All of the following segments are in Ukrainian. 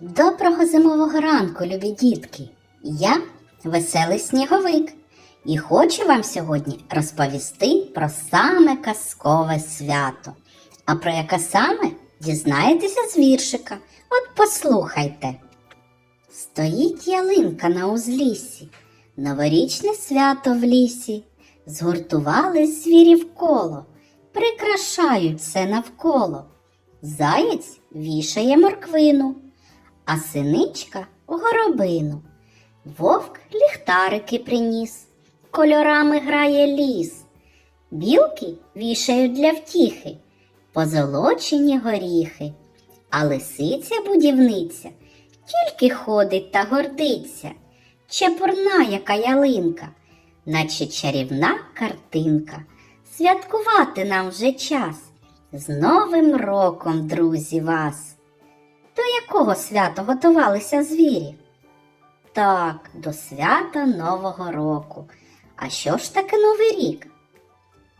Доброго зимового ранку, любі дітки! Я веселий сніговик і хочу вам сьогодні розповісти про саме казкове свято. А про яке саме дізнаєтеся з віршика. От послухайте. Стоїть ялинка на узліссі, новорічне свято в лісі. Згуртувались звірі коло, прикрашають все навколо. Заєць вішає морквину, а синичка горобину. Вовк ліхтарики приніс, кольорами грає ліс. Білки вішають для втіхи, позолочені горіхи, а лисиця будівниця тільки ходить та гордиться, чепурна, яка ялинка, наче чарівна картинка. Святкувати нам вже час. З Новим роком, друзі, вас! До якого свята готувалися звірі? Так, до свята Нового року. А що ж таке Новий рік?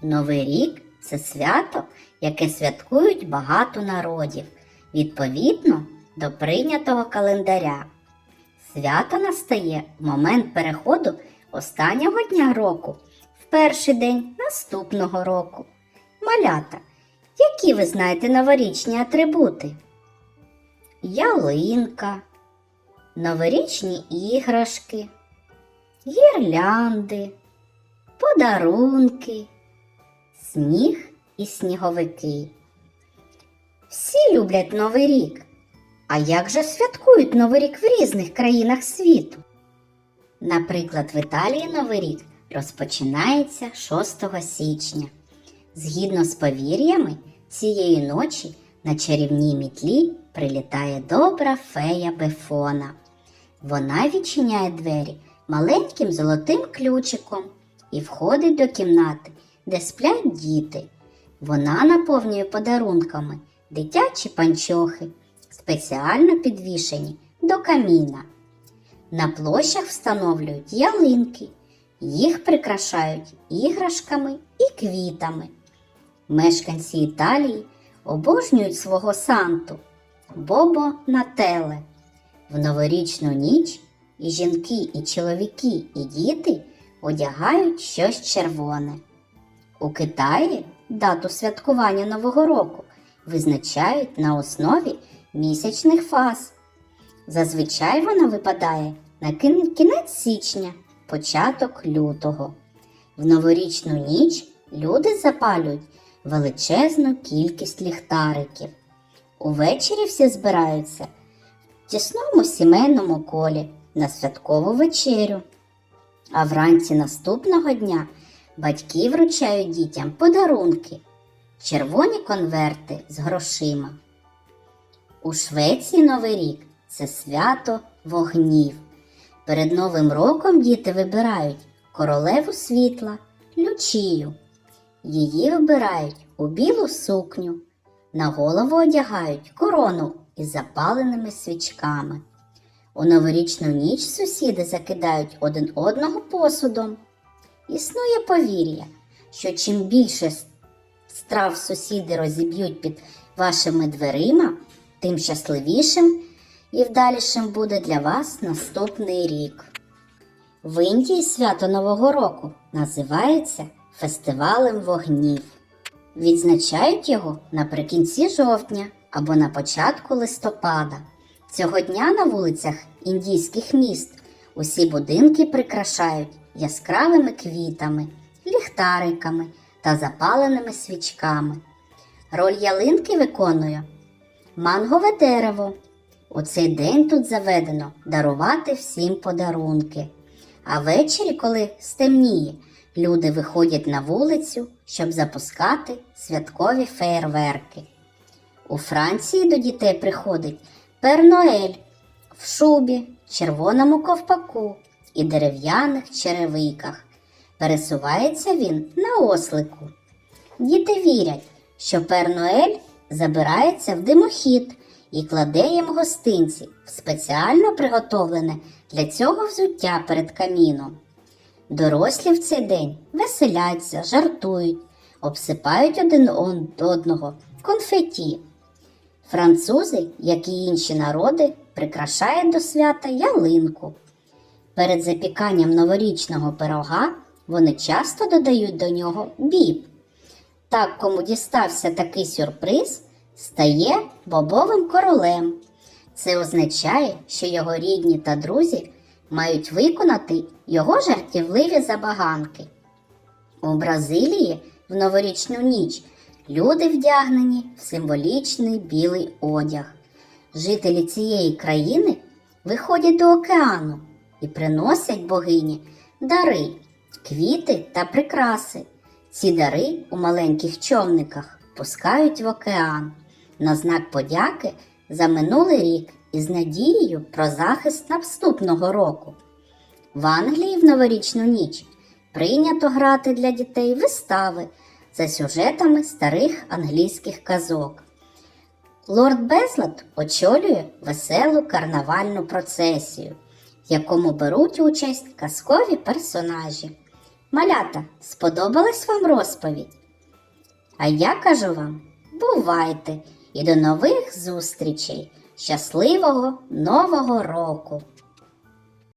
Новий рік це свято, яке святкують багато народів, відповідно до прийнятого календаря. Свято настає в момент переходу останнього дня року в перший день наступного року. Малята, які ви знаєте новорічні атрибути? Ялинка, новорічні іграшки, гірлянди, подарунки, сніг і сніговики. Всі люблять Новий рік. А як же святкують Новий рік в різних країнах світу? Наприклад, в Італії Новий рік розпочинається 6 січня. Згідно з повір'ями, цієї ночі на чарівній мітлі прилітає добра фея Бефона. Вона відчиняє двері маленьким золотим ключиком і входить до кімнати, де сплять діти. Вона наповнює подарунками дитячі панчохи, спеціально підвішені до каміна. На площах встановлюють ялинки, їх прикрашають іграшками і квітами. Мешканці Італії обожнюють свого Санту Бобо Нателе. В новорічну ніч і жінки, і чоловіки, і діти одягають щось червоне. У Китаї дату святкування Нового року визначають на основі місячних фаз. Зазвичай вона випадає на кінець січня, початок лютого. В новорічну ніч люди запалюють величезну кількість ліхтариків. Увечері всі збираються в тісному сімейному колі на святкову вечерю. А вранці наступного дня батьки вручають дітям подарунки, червоні конверти з грошима. У Швеції Новий рік це свято вогнів. Перед Новим роком діти вибирають королеву світла, лючію. Її вибирають у білу сукню, на голову одягають корону із запаленими свічками. У новорічну ніч сусіди закидають один одного посудом. Існує повір'я, що чим більше страв сусіди розіб'ють під вашими дверима, тим щасливішим і вдалішим буде для вас наступний рік. В Індії свято Нового року називається фестивалем вогнів. Відзначають його наприкінці жовтня або на початку листопада. Цього дня на вулицях індійських міст усі будинки прикрашають яскравими квітами, ліхтариками та запаленими свічками. Роль ялинки виконує мангове дерево. У цей день тут заведено дарувати всім подарунки. А ввечері, коли стемніє, люди виходять на вулицю, щоб запускати святкові феєрверки. У Франції до дітей приходить Перноель в шубі, червоному ковпаку і дерев'яних черевиках. Пересувається він на ослику. Діти вірять, що Перноель забирається в димохід і кладе їм гостинці в спеціально приготовлене для цього взуття перед каміном. Дорослі в цей день веселяться, жартують, обсипають один одного конфеті. Французи, як і інші народи, прикрашають до свята ялинку. Перед запіканням новорічного пирога вони часто додають до нього біб. Так, кому дістався такий сюрприз, стає бобовим королем. Це означає, що його рідні та друзі мають виконати його жартівливі забаганки. У Бразилії в новорічну ніч люди вдягнені в символічний білий одяг. Жителі цієї країни виходять до океану і приносять богині дари, квіти та прикраси. Ці дари у маленьких човниках пускають в океан на знак подяки за минулий рік і з надією про захист наступного року. В Англії в новорічну ніч прийнято грати для дітей вистави за сюжетами старих англійських казок. Лорд Безлад очолює веселу карнавальну процесію, в якому беруть участь казкові персонажі. Малята, сподобалась вам розповідь? А я кажу вам: бувайте і до нових зустрічей! Щасливого Нового року!